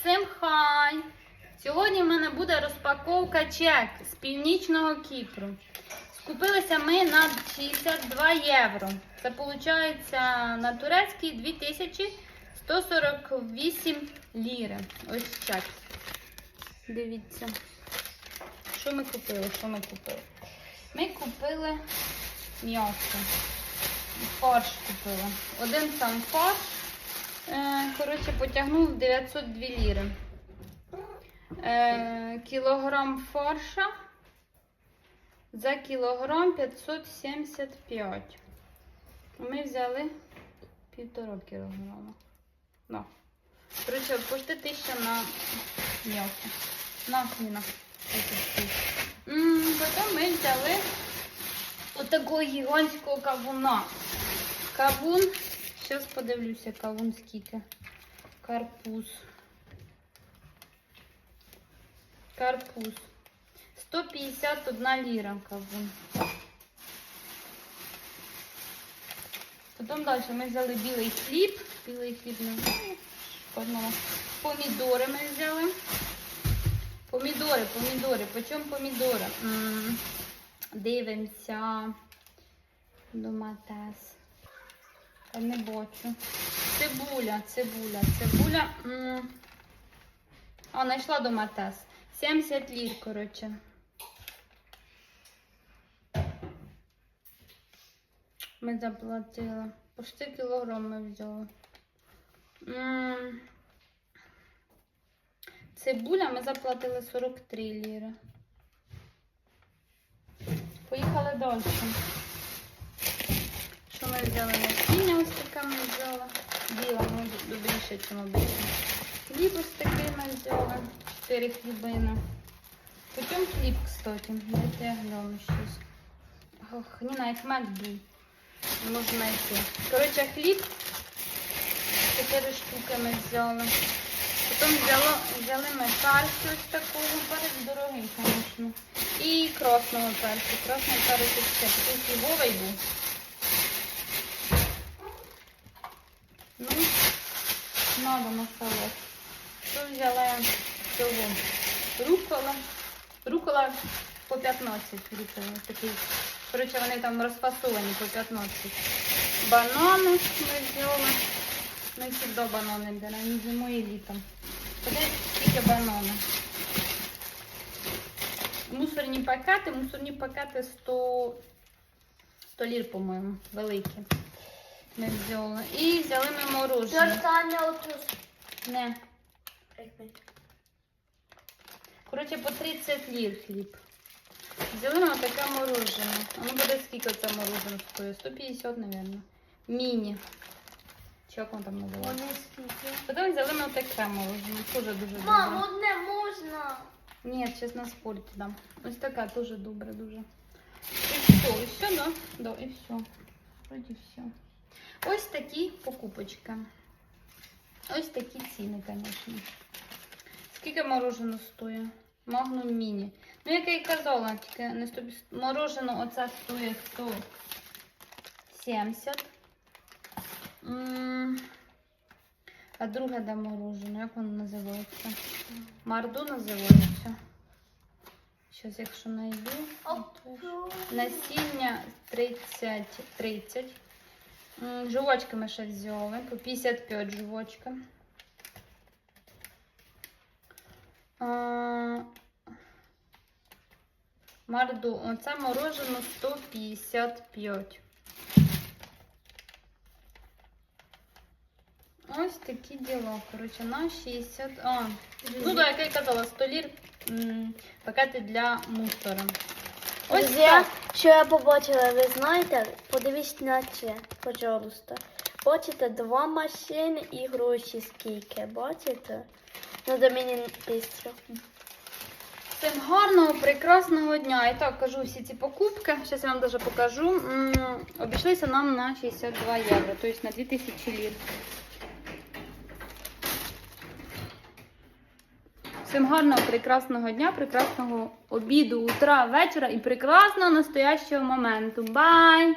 Всім хай! Сьогодні в мене буде розпаковка чек з північного Кіпру. Скупилися ми на 62 євро. Це виходить на турецький 2148 ліри. Ось чек. Дивіться. Що ми купили? Що ми купили? Ми купили м'ясо. Фарш купила. Один сам фарш. Е, коротше, потягнув 902 ліри. Е, кілограм фарша за кілограм 575. Ми взяли півтора кілограма. Да. Коротше, почти тисяча на м'ясо. На. М, Потім ми взяли отакого гігантського кавуна. Кавун. Зараз подивлюся, кавун скільки. Карпуз. Карпуз. 151 ліра кавун. Потім далі ми взяли білий хліб. Білий хліб не. Одного. Помідори ми взяли. Помідори, помідори. Почому помідори? М, Дивимося. Доматес. Та не бачу. Цибуля, цибуля, цибуля. м. А, знайшла доматес. 70 лір, коротше. Ми заплатили. Почти кілограм ми взяли. М. Цибуля ми заплатили 43 ліри. Поїхали далі. Що ми взяли насіння ось таке ми взяли. Біла, ну добріше, ніж обично. Хліб ось такий ми взяли. Чотири хлібини. Потім хліб, кстати. Дайте я гляну щось. Ох, Ніна, як мед був. Не можу знайти. Коротше, хліб. Чотири штуки ми взяли. Потім взяло, взяли ми перцю ось такого. Перець дорогий, звісно. І красного перцю. Красний перець ще такий фіговий був. Ну, надо на салат. Що взяла цього? Рукола. Рукола по 15 рукола. Такий. Коротше, вони там розфасовані по 15. Банани ми взяли. Ми завжди банани беремо, зимою і літом. Подивіться, скільки банани. Мусорні пакети, мусорні пакети 100, 100 лір, по-моєму, великі. Ми взяли. І взяли ми морожене. Зостання отут. Не. Коротше, по 30 лір хліб. Взяли ми таке морожене. А ну буде скільки це морожене стоїть? 150, мабуть. Міні. Чи як воно там називається? Вони скільки? Потім взяли ми таке морожене. Дуже дуже Мам, добре. одне можна. Ні, чесно, спорті дам. Ось така дуже добре, дуже. І все, і все, да? Да, і все. Вроді все. Ось такі покупочки. Ось такі ціни, звісно. Скільки морожено стоїть? Магнум міні. Ну, як я і казала, тільки не 100... морожено оце стоїть 170. М, А друге де морожено? Як воно називається? Марду називається. Щас, якщо знайду. Насіння 30. 30. М, Жувачки ми ще взяли. По 55 жувачка. А, Марду, оце морожено 155. Ось такі діла. Коротше, на 60. А, ну так, як я й казала, 100 лір м, пакети для мусора. Ось так. що я побачила, ви знаєте? Подивіться на це, пожалуйста. Бачите, два машини і гроші скільки, бачите? Надо мені бистро. Всім гарного, прекрасного дня. І так, кажу всі ці покупки. Зараз я вам даже покажу. Обійшлися нам на 62 євро, тобто на 2000 лір. Всім гарного, прекрасного дня, прекрасного обіду, утра, вечора і прекрасного настоящого моменту. Бай!